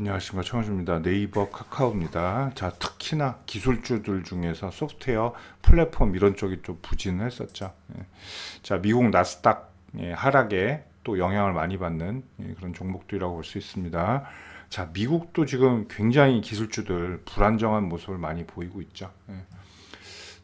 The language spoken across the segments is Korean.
안녕하십니까 청원주입니다. 네이버 카카오입니다. 자 특히나 기술주들 중에서 소프트웨어 플랫폼 이런 쪽이 좀 부진을 했었죠. 예. 자 미국 나스닥 예, 하락에 또 영향을 많이 받는 예, 그런 종목들이라고 볼 수 있습니다. 자 미국도 지금 굉장히 기술주들 불안정한 모습을 많이 보이고 있죠. 예.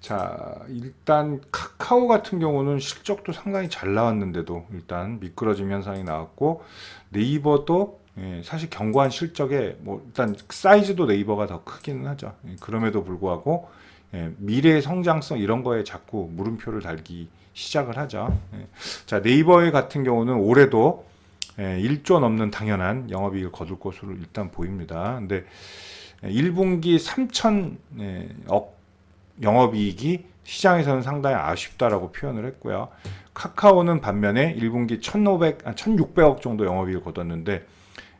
자 일단 카카오 같은 경우는 실적도 상당히 잘 나왔는데도 일단 미끄러짐 현상이 나왔고 네이버도 예, 사실 견고한 실적에 뭐 일단 사이즈도 네이버가 더 크기는 하죠. 예, 그럼에도 불구하고 예, 미래의 성장성 이런 거에 자꾸 물음표를 달기 시작을 하죠. 예. 자 네이버 같은 경우는 올해도 예, 1조 넘는 당연한 영업이익을 거둘 것으로 일단 보입니다. 근데 1분기 3천억 영업이익이 시장에서는 상당히 아쉽다라고 표현을 했고요. 카카오는 반면에 1분기 1,500, 아, 1,600억 정도 영업이익을 거뒀는데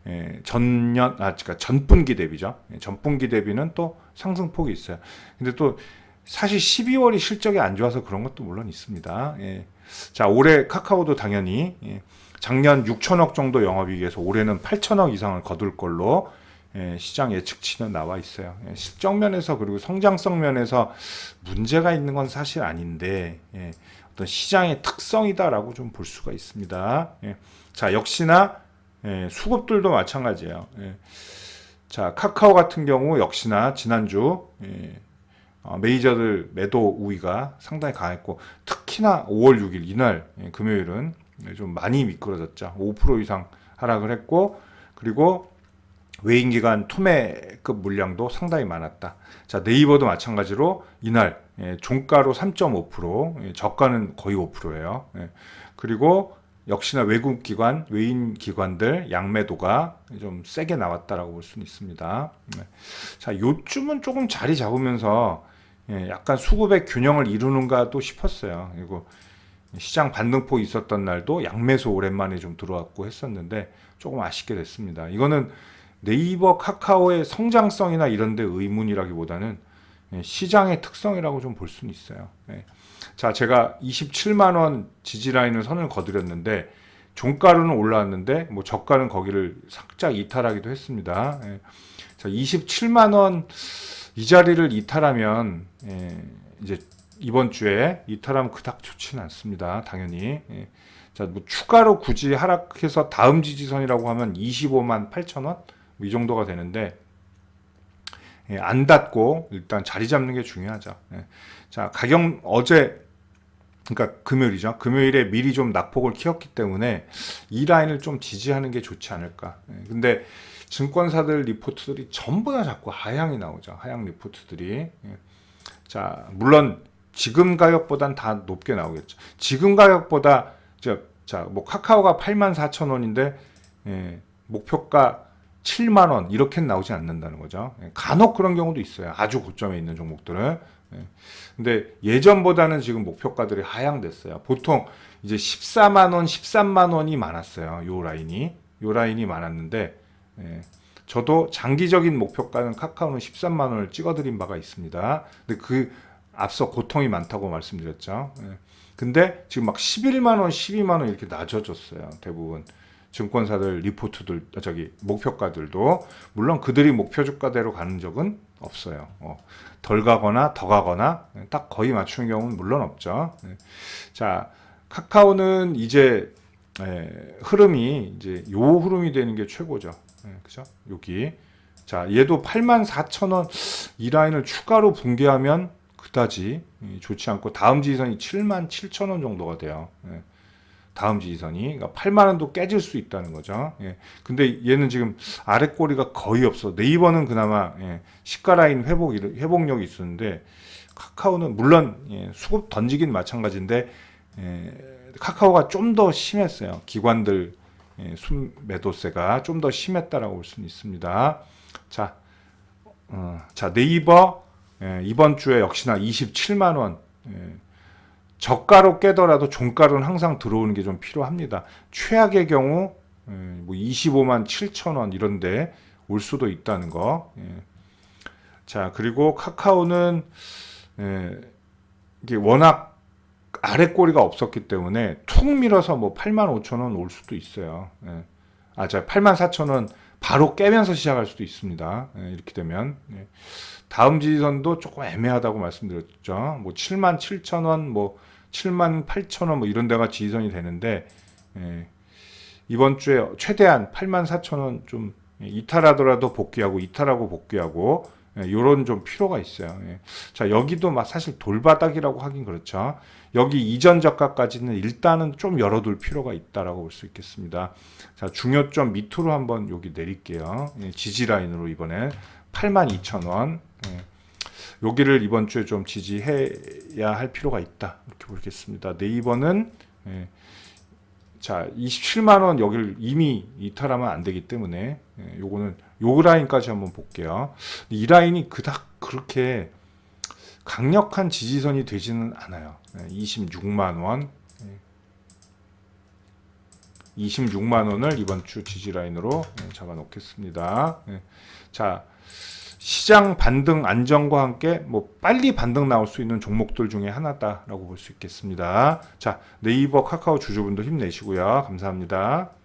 예, 전년, 아, 그러니까 전분기 대비죠. 예, 전분기 대비는 또 상승폭이 있어요. 근데 또 사실 12월이 실적이 안 좋아서 그런 것도 물론 있습니다. 예. 자, 올해 카카오도 당연히 예, 작년 6천억 정도 영업이익에서 올해는 8천억 이상을 거둘 걸로 예, 시장 예측치는 나와 있어요. 예, 실적 면에서 그리고 성장성 면에서 문제가 있는 건 사실 아닌데 예, 어떤 시장의 특성이다라고 좀 볼 수가 있습니다. 예. 자, 역시나 예, 수급들도 마찬가지예요. 예. 자, 카카오 같은 경우 역시나 지난주 예, 어, 메이저들 매도 우위가 상당히 강했고 특히나 5월 6일 이날 예, 금요일은 좀 많이 미끄러졌죠. 5% 이상 하락을 했고 그리고 외인 기관 투매급 물량도 상당히 많았다. 자 네이버도 마찬가지로 이날 예, 종가로 3.5%, 예, 저가는 거의 5%예요. 예, 그리고 역시나 외국 기관, 외인 기관들 양매도가 좀 세게 나왔다라고 볼 수는 있습니다. 네. 자 요쯤은 조금 자리 잡으면서 예, 약간 수급의 균형을 이루는가도 싶었어요. 그리고 시장 반등폭 있었던 날도 양매수 오랜만에 좀 들어왔고 했었는데 조금 아쉽게 됐습니다. 이거는 네이버, 카카오의 성장성이나 이런 데 의문이라기보다는 예, 시장의 특성이라고 좀 볼 수는 있어요. 예. 자, 제가 27만 원 지지 라인을 선을 거드렸는데 종가로는 올라왔는데 뭐 저가는 거기를 살짝 이탈하기도 했습니다. 예. 자, 27만 원 이 자리를 이탈하면 예, 이제 이번 주에 이탈하면 그닥 좋지는 않습니다. 당연히. 예. 자, 뭐 추가로 굳이 하락해서 다음 지지선이라고 하면 25만 8천 원? 이 정도가 되는데 예, 안 닫고 일단 자리 잡는 게 중요하죠. 예. 자 가격 어제 그러니까 금요일이죠. 금요일에 미리 좀 낙폭을 키웠기 때문에 이 라인을 좀 지지하는 게 좋지 않을까. 예. 근데 증권사들 리포트들이 전부 다 자꾸 하향이 나오죠. 하향 리포트들이. 예. 자 물론 지금 가격보단 다 높게 나오겠죠. 지금 가격보다 자 뭐 카카오가 8만 4천 원인데 예, 목표가 7만 원 이렇게 나오지 않는다는 거죠. 예, 간혹 그런 경우도 있어요. 아주 고점에 있는 종목들은. 예. 근데 예전보다는 지금 목표가들이 하향됐어요. 보통 이제 14만 원, 13만 원이 많았어요. 요 라인이. 요 라인이 많았는데 예. 저도 장기적인 목표가는 카카오는 13만 원을 찍어드린 바가 있습니다. 근데 그 앞서 고통이 많다고 말씀드렸죠. 예. 근데 지금 막 11만 원, 12만 원 이렇게 낮아졌어요. 대부분. 증권사들 리포트들 저기 목표가들도 물론 그들이 목표 주가대로 가는 적은 없어요. 어, 덜 가거나 더 가거나 딱 거의 맞추는 경우는 물론 없죠. 네. 자 카카오는 이제 예, 흐름이 이제 요 흐름이 되는 게 최고죠. 예, 그죠? 여기 자 얘도 8만 4천 원이 라인을 추가로 붕괴하면 그다지 좋지 않고 다음 지지선이 7만 7천 원 정도가 돼요. 예. 다음 지지선이 그러니까 8만 원도 깨질 수 있다는 거죠. 예. 근데 얘는 지금 아래 꼬리가 거의 없어. 네이버는 그나마 예. 시가 라인 회복 회복력이 있었는데 카카오는 물론 예. 수급 던지긴 마찬가지인데 예. 카카오가 좀 더 심했어요. 기관들 예. 순 매도세가 좀 더 심했다라고 볼 수는 있습니다. 자, 어, 자 네이버 예. 이번 주에 역시나 27만 원. 예. 저가로 깨더라도 종가로는 항상 들어오는 게 좀 필요합니다. 최악의 경우 예, 뭐 25만 7천 원 이런데 올 수도 있다는 거. 예. 자 그리고 카카오는 예, 이게 워낙 아래 꼬리가 없었기 때문에 툭 밀어서 뭐 8만 5천 원 올 수도 있어요. 아, 자, 84,000원 바로 깨면서 시작할 수도 있습니다. 예, 이렇게 되면. 예. 다음 지지선도 조금 애매하다고 말씀드렸죠. 뭐 7만 7천 원, 뭐 7만 8천 원 뭐 이런 데가 지지선이 되는데 예, 이번 주에 최대한 8만 4천 원 좀 예, 이탈하더라도 복귀하고 이탈하고 복귀하고 예, 요런 좀 필요가 있어요. 예. 자 여기도 막 사실 돌바닥이라고 하긴 그렇죠. 여기 이전 저가까지는 일단은 좀 열어둘 필요가 있다라고 볼 수 있겠습니다. 자 중요점 밑으로 한번 여기 내릴게요. 예, 지지 라인으로 이번에 82,000원. 예. 여기를 이번 주에 좀 지지해야 할 필요가 있다. 이렇게 보겠습니다. 네이버는 예. 자, 27만 원 여기를 이미 이탈하면 안 되기 때문에 예, 요거는 요 라인까지 한번 볼게요. 이 라인이 그닥 그렇게 강력한 지지선이 되지는 않아요. 예, 26만 원. 예. 26만 원을 이번 주 지지 라인으로 예, 잡아 놓겠습니다. 예. 자, 시장 반등 안정과 함께 뭐 빨리 반등 나올 수 있는 종목들 중에 하나다라고 볼 수 있겠습니다. 자, 네이버 카카오 주주분들 힘내시고요. 감사합니다.